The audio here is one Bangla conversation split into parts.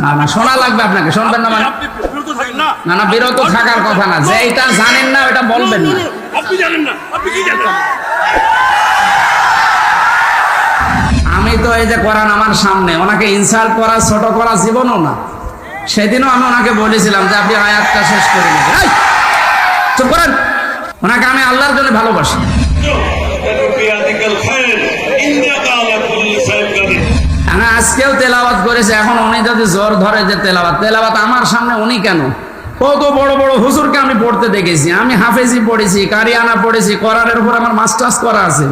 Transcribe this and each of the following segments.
না না শোনা লাগবে আপনাকে শুনবেন না আপনি বিরত থাকেন না। না না বিরত থাকার কথা না যে এটা জানেন না ওটা বলবেন না। আপনি জানেন না আপনি কি জানেন? আমি তো এই যে কোরআন আমার সামনে ওনাকে ইনসাল্ট করা ছোট করা জীবনও না। সেদিনও আমি ওনাকে বলেছিলাম যে আপনি আয়াতটা শেষ করে নেবেন চুপ করেন। ওনাকে আমি আল্লাহর জন্য ভালোবাসি। আজকেও তেলাওয়াত করেছি, এখন উনি যদি জোর ধরে যে তেলাওয়াত তেলাওয়াত আমার সামনে উনি কেন? কত বড় বড় হুজুরকে আমি পড়তে দেখেছি, আমি হাফেজি পড়েছি, কারিয়ানা পড়েছি, কোরআনের উপর আমার মাস্টার্স করা আছে।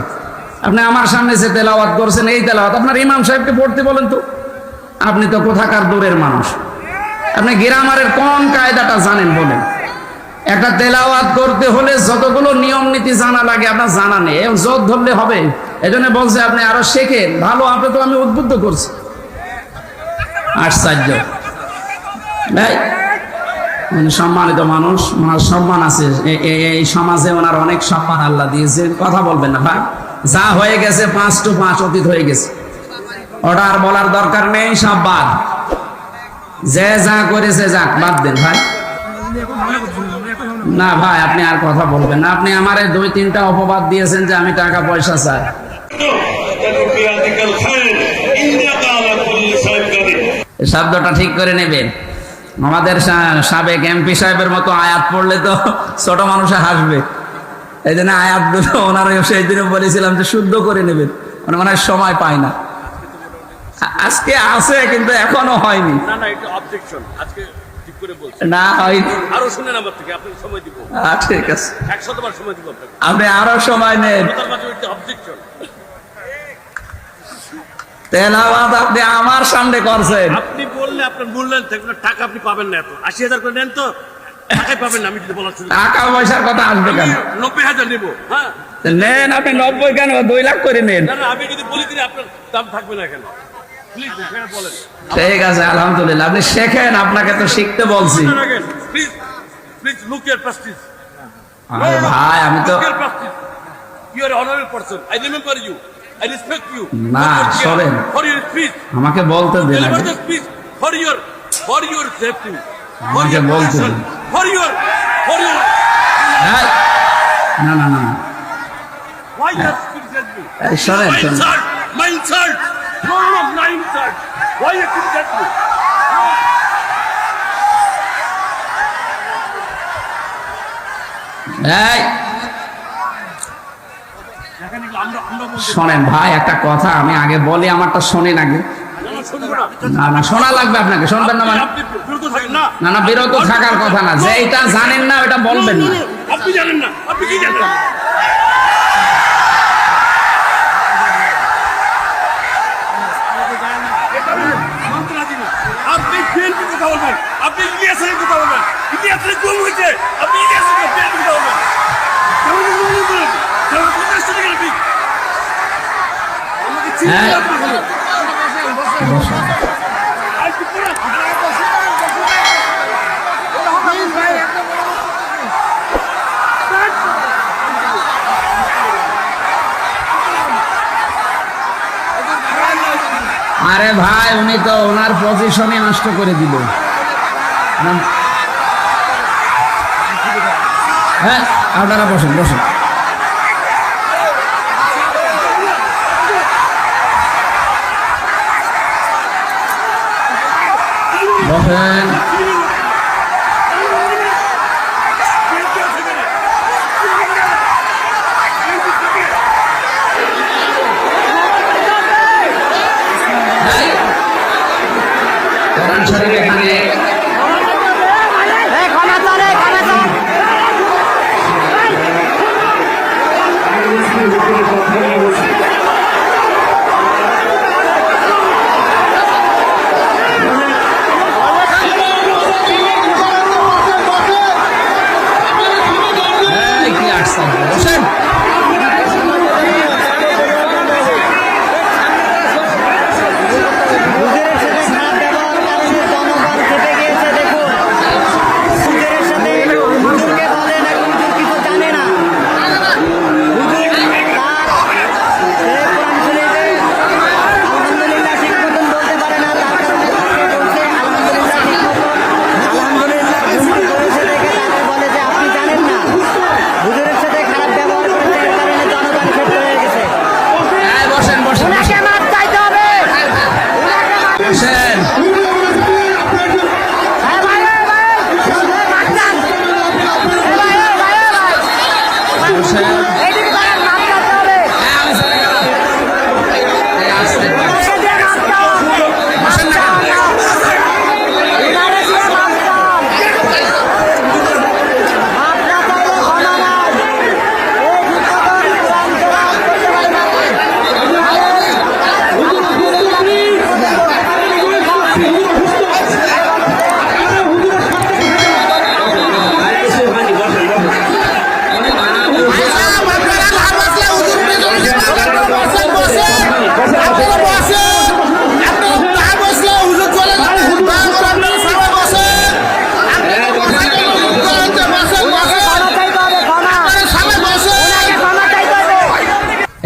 আপনি আমার সামনে যে তেলাওয়াত করছেন, এই তেলাওয়াত, আপনার ইমাম সাহেবকে পড়তে বলেন তো। আপনি তো কোথাকার দূরের মানুষ। আপনি গ্রামারের কোন কায়দাটা জানেন বলেন। একটা তেলাওয়াত করতে হলে যতগুলো নিয়ম নীতি জানা লাগে, আপনার জানা নেই। জোর ধরলে হবে। এই জন্য বলছে আপনি আরও শেখেন। ভালো আপনি তো আমি উদ্বুদ্ধ করছি। আশ্চর্য। ভাই সম্মানিত মানুষ, ওনার সম্মান আছে। এই সমাজে ওনার অনেক সম্মান আল্লাহ দিয়েছেন। কথা বলবেন না, ভাই। যা হয়ে গেছে, পাঁচ টু পাঁচ অতীত হয়ে গেছে। ওটা আর বলার দরকার নেই, সব বাদ। যে যা করেছে যাক, বাদ দেন, ভাই। না, ভাই, আপনি আর কথা বলবেন না। আপনি আমার দুই, তিনটা অপবাদ দিয়েছেন যে আমি টাকা পয়সা চাই। শব্দটা ঠিক করে নেবেন আমাদের সাবেক এমপি সাহেবের মতো আয়াত পড়লে তো ছোট মানুষে হাসবে। এই জন্য আয়াত ওনারা সেই দিনে বলেছিলাম যে শুদ্ধ করে নেবেন। মানে মনে সময় পায় না। আজকে আছে কিন্তু এখনও হয়নি। না না অবজেকশন আজকে ঠিক না হয়নি। আরও শুনেন আমার থেকে আপনাকে সময় দিব। আহ, ঠিক আছে। একশতবার সময় দিব আপনাকে। আপনি আরও সময় নেন। আপনি আমার সামনে করছেন। আপনি বললে আপনার মূল্যায়ন থাকবে টাকা আপনি পাবেন না এত। আশি হাজার করে নেন তো টাকাই পাবেন না আমি যদি বলার টাকা পয়সার কথা আসবে কেন? নব্বই হাজার নেব হ্যাঁ। নেন আপনি নব্বই কেন? দুই লাখ করে নেন। না না আমি যদি বলি দিলে আপনার দাম থাকবে না এখানে ঠিক আছে আলহামদুলিল্লাহ আপনি শেখেন আপনাকে তো শিখতে বলছি। ভাই আমি তো না, speech. আমাকে বলতে দিন আমাকে বলতে. দিন। না না না না। why you have to judge এই, শোনেন ভাই একটা কথা আমি আগে বলি আমারটা শোনেন আগে। না, না, শোনা লাগবে আপনাকে শুনবেন না মানে? না না বিরত থাকার কথা না যে এটা জানেন না ওটা বলবেন না। আপনি জানেন না আপনি কি জানেন মন্ত্রাধীন। আপনি বিএনপি কথা বলবেন আপনি ইতিহাসের কথা বলবেন ইতিহাসের গুম হয়েছে আপনি ইতিহাসের বিএনপি কথা বলবেন কেমন গুম বলবেন কেমন পঞ্চাশ টাকা কেন ঠিক আমাকে চিনতে হ্যাঁ। হবে না। বসুন। আর কি করে? আরে ভাই উনি তো ওনার পজিশনই নষ্ট করে দিল। হ্যাঁ আপনারা বসেন বসেন। বসেন।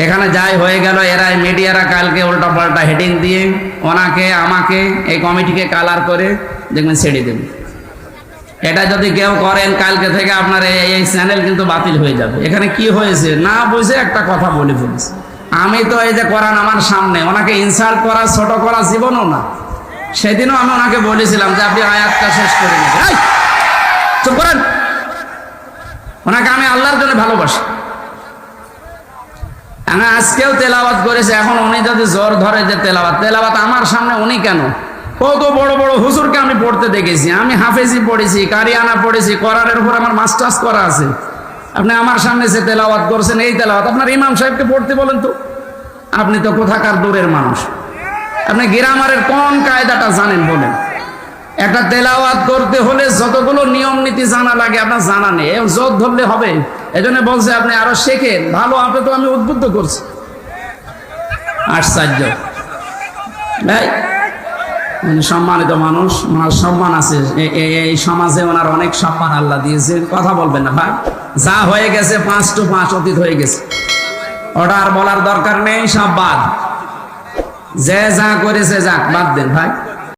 যাই হয়ে গেল এরা মিডিয়ারা কালকে উল্টা পাল্টা হেডিং দিয়ে ওনাকে, আমাকে, এই কমিটিকে কালার করে দেখবেন ছেড়ে দেবে। এটা যদি কেউ করেন, কালকে থেকে আপনার এই চ্যানেল কিন্তু বাতিল হয়ে যাবে। এখানে কি হয়েছে? না বুঝে একটা কথা বলে ফেলেছে। আমি তো এই যে করান আমার সামনে, ওনাকে ইনসাল্ট করা, ছোট করা জীবনও না। সেদিনও আমি ওনাকে বলেছিলাম যে আপনি আয়াতটা শেষ করে নেবেন। করেন। ওনাকে আমি আল্লাহর জন্য ভালোবাসি। আমি আজকেও তেলাওয়াত করেছে, এখন উনি যদি জোর ধরে যে তেলাওয়াত তেলাবাত আমার সামনে উনি কেন? কত বড় বড় হুজুরকে আমি পড়তে দেখেছি, আমি হাফেজি পড়েছি, কারিয়ানা পড়েছি করারের উপর আমার মাস্টার্স করা আছে। আপনি আমার সামনে যে তেলাওয়াত করছেন, এই তেলাওয়াত, আপনার ইমাম সাহেবকে পড়তে বলেন তো। আপনি তো কোথাকার দূরের মানুষ। আপনি গ্রামারের কোন কায়দাটা জানেন বলেন। একটা তেলাওয়াত করতে হলে যতগুলো নিয়ম নীতি জানা লাগে, আপনার জানা নেই। এ জোর ধরলে হবে। এজন্য বলছে আপনি আরও শেখেন। ভালো, আপনি তো আমি উদ্বুদ্ধ করছি। আশ্চর্য। উনি সম্মানিত মানুষ, ওনার সম্মান আছে। এই সমাজে ওনার অনেক সম্মান আল্লাহ দিয়েছে কথা বলবেন না, ভাই। যা হয়ে গেছে, পাঁচ টু পাঁচ অতীত হয়ে গেছে। ওটা আর বলার দরকার নেই, সব বাদ। যে যা করেছে যাক, বাদ দেন, ভাই।